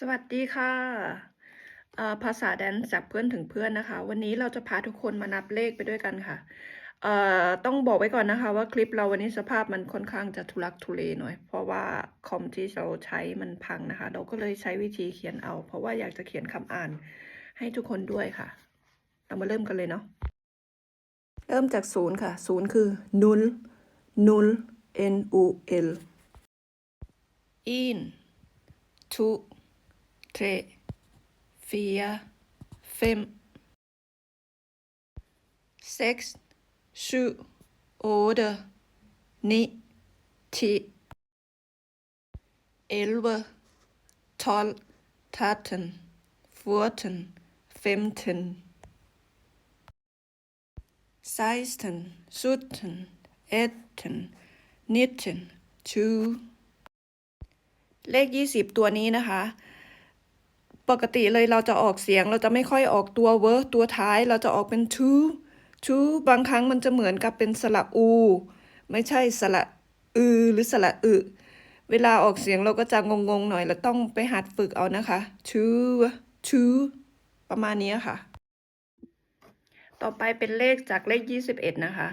สวัสดีค่ะ ภาษาแดนซ์จากเพื่อนถึงเพื่อนนะคะ วันนี้เราจะพาทุกคนมานับเลขไปด้วยกันค่ะเอ่อต้องบอกไว้ก่อนนะคะว่าคลิปเราวันนี้สภาพมันค่อนข้างจะทุลักทุเลหน่อย เพราะว่าคอมที่เราใช้มันพังนะคะ เราก็เลยใช้วิธีเขียนเอา เพราะว่าอยากจะเขียนคำอ่านให้ทุกคนด้วยค่ะ เรามาเริ่มกันเลยเนาะ เริ่มจากศูนย์ค่ะ ศูนย์คือ null null n u l in to tre, fire, fem, seks, syv, otte, ni, ti, elleve, tolv, tretten, fjorten, femten, seksten, sytten, atten, nitten, tyve เลข 20 ตัวนี้นะคะ ปกติเลยเราจะออกเสียงเราจะไม่ค่อยออกตัวเวอร์ตัวท้ายเราจะออกเป็น to to บางครั้งมันจะเหมือนกับเป็นสระอู ไม่ใช่สระอือหรือสระอึ เวลาออกเสียงเราก็จะงงๆหน่อยเราต้องไปหัดฝึกเอานะคะ to to ประมาณนี้ค่ะ ต่อไปเป็นเลขจากเลข 21 นะคะ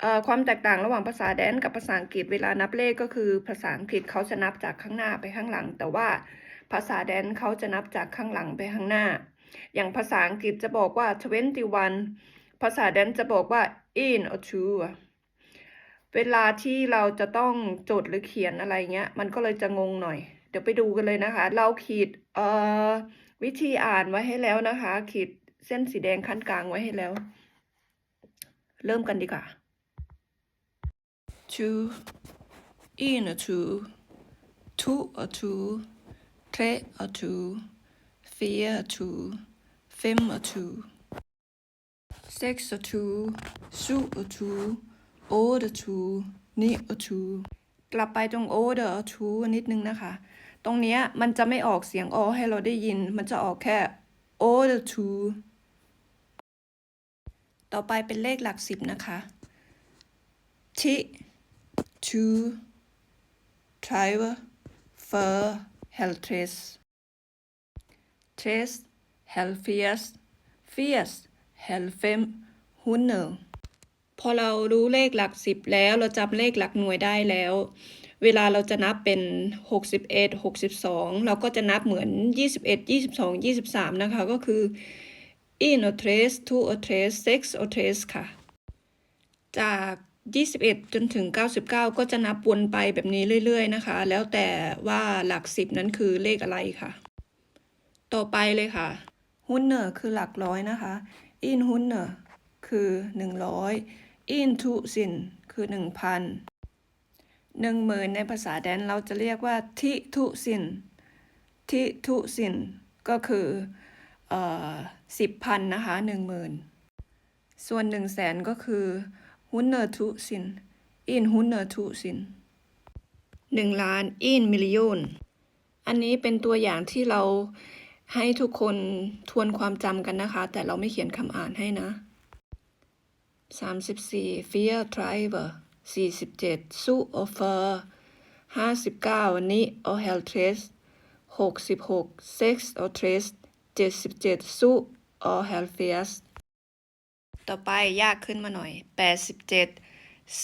เอ่อความแตกต่างระหว่างภาษาแดนกับภาษาอังกฤษเวลานับเลขก็คือภาษาอังกฤษเขาจะนับจากข้างหน้าไปข้างหลัง แต่ว่า ภาษาแดนเขาจะนับจากข้างหลังไปข้างหน้า อย่างภาษาอังกฤษจะบอกว่า 21 ภาษาแดนจะบอกว่า in or two เวลาที่เราจะต้องจดหรือเขียนอะไรเงี้ย มันก็เลยจะงงหน่อย เดี๋ยวไปดูกันเลยนะคะ เราขีดวิธีอ่านไว้ให้แล้วนะคะ ขีดเส้นสีแดงขั้นกลางไว้ให้แล้ว เริ่มกันดีกว่า two in a to two or two 23, 24, 25, 26, 27, 28, 29 กลับไปตรงโอเดอร์ทูนิดนึงนะคะ ตรงนี้มันจะไม่ออกเสียงอให้เราได้ยิน มันจะออกแค่โอเดอร์ทูต่อไปเป็นเลขหลักสิบนะคะที่ two driver fur heltres tres helfias fias helfem hundred พอเรารู้เลขหลักสิบแล้วเราจำเลขหลักหน่วยได้แล้ว เวลาเราจะนับเป็น 61 62 เราก็จะนับเหมือน 21 22 23 นะคะ ก็คือ in o tres two o tres six o tres ค่ะ จาก 21 จนถึง 99 ก็จะนับวนไปแบบนี้เรื่อย ๆ นะคะ แล้วแต่ว่าหลัก 10 นั้นคือเลขอะไรค่ะ ต่อไปเลยค่ะหุ้นเนอร์คือหลักร้อยนะคะอินหุ้นเนอร์คือ 100อินทุสินคือ 1,000 10,000ในภาษาแดนเราจะเรียกว่า ทิทุสิน ทิทุสิน ก็คือเอ่อสิบพันนะคะหนึ่งหมื่นส่วนหนึ่งแสนก็คือ ฮุนเนอร์ทุสินอินฮุนเนอร์ทุสินหนึ่งล้านอินมิลลิยนอันนี้เป็นตัวอย่างที่เราให้ทุกคนทวนความจำกันนะคะ แต่เราไม่เขียนคำอ่านให้นะสามสิบสี่ฟิเอร์ไดรเวอร์สี่สิบ ต่อไปยากขึ้นมาหน่อยแปดสิบเจ็ด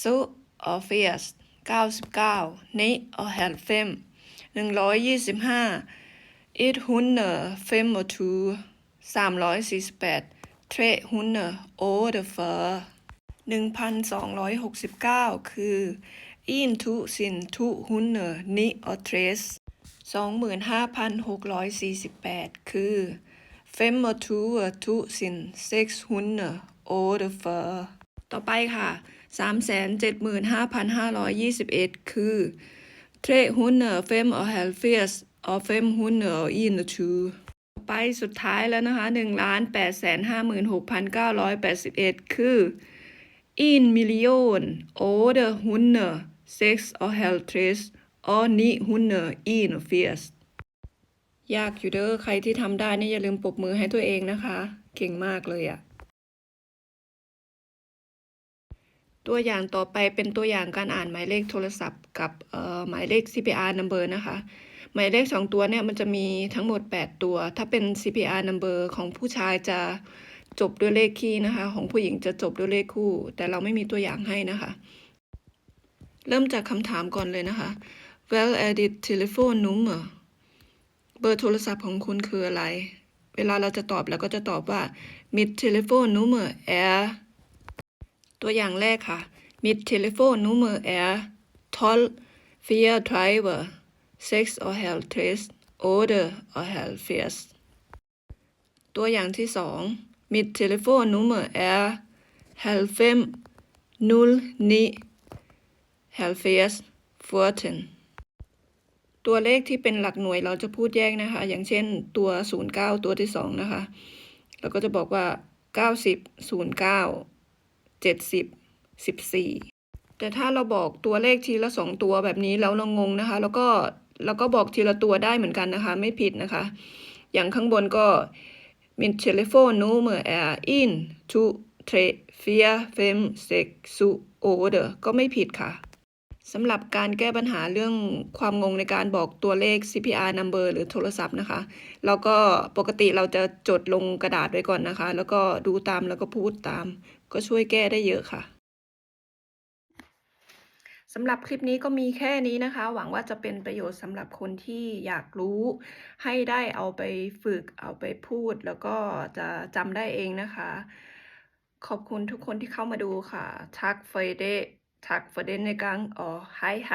สุออเฟียสเก้าสิบเก้านิออเฮลเฟมหนึ่งร้อยยี่สิบห้าอีทฮุนเนอร์เฟมโอทูสามร้อยสี่สิบแปดเทรฮุนเนอร์โอเดเฟอร์หนึ่งพันสองร้อยหกสิบเก้าคืออินทุสินทุฮุนเนอร์นิออเทรสสองหมื่นห้าพันหกร้อยสี่สิบแปดคือ fem og tyve tusind seks hundrede otte fyrre ต่อไปค่ะสามแสนเจ็ดหมื่นห้าพันห้าร้อยยี่สิบเอ็ดคือ tre hundrede fem og halvfjerds og fem hundrede og enogtyve ต่อไปสุดท้ายแล้วนะคะหนึ่งล้านแปดแสนห้าหมื่นหกพันเก้าร้อยแปดสิบเอ็ดคือ en million otte hundrede seks og halvtreds og 981ยากอยู่เด้อใครที่ทำได้นี่อย่าลืมปรบมือให้ตัวเองนะคะ เก่งมากเลยอะ ตัวอย่างต่อไปเป็นตัวอย่างการอ่านหมายเลขโทรศัพท์ กับเอ่อหมายเลข CPR number นะคะ หมายเลขสองตัวเนี่ยมันจะมีทั้งหมด 8 ตัว ถ้าเป็น CPR number ของผู้ชายจะจบด้วยเลขคี่นะคะ ของผู้หญิงจะจบด้วยเลขคู่ แต่เราไม่มีตัวอย่างให้นะคะ เริ่มจากคำถามก่อนเลยนะคะ Well edit telephone number เบอร์โทรศัพท์ของคุณคืออะไร เวลาเราจะตอบเราก็จะตอบว่า mit telephone number er ตัวอย่างแรกค่ะ mit telephone number er 12 4 driver 6 or halv 3 oder or halv 4ตัวอย่างที่สอง mit telephone number er halv 5 0 9 halv 4 14ตัวเลขที่เป็นหลักหน่วยเราจะพูดแยกนะคะ อย่างเช่นตัว 09 ตัวที่สองนะคะ เราก็จะบอกว่า 90 09 70 14แต่ถ้าเราบอกตัวเลขทีละสองตัวแบบนี้แล้วเรางงนะคะ แล้วก็แล้วก็บอกทีละตัวได้เหมือนกันนะคะ ไม่ผิดนะคะ อย่างข้างบนก็ min telefon nummer er in to tre fire fem seks syv otte ก็ไม่ผิดค่ะสำหรับการแก้ปัญหาเรื่องความงงในการบอกตัวเลข CPR number หรือโทรศัพท์นะคะ แล้วก็ปกติเราจะจดลงกระดาษไว้ก่อนนะคะ แล้วก็ดูตามแล้วก็พูดตาม ก็ช่วยแก้ได้เยอะค่ะสำหรับคลิปนี้ก็มีแค่นี้นะคะ หวังว่าจะเป็นประโยชน์สำหรับคนที่อยากรู้ ให้ได้เอาไปฝึกเอาไปพูด แล้วก็จะจำได้เองนะคะ ขอบคุณทุกคนที่เข้ามาดูค่ะทักเฟเดทักเฟเดในกังอ๋อไฮไฮ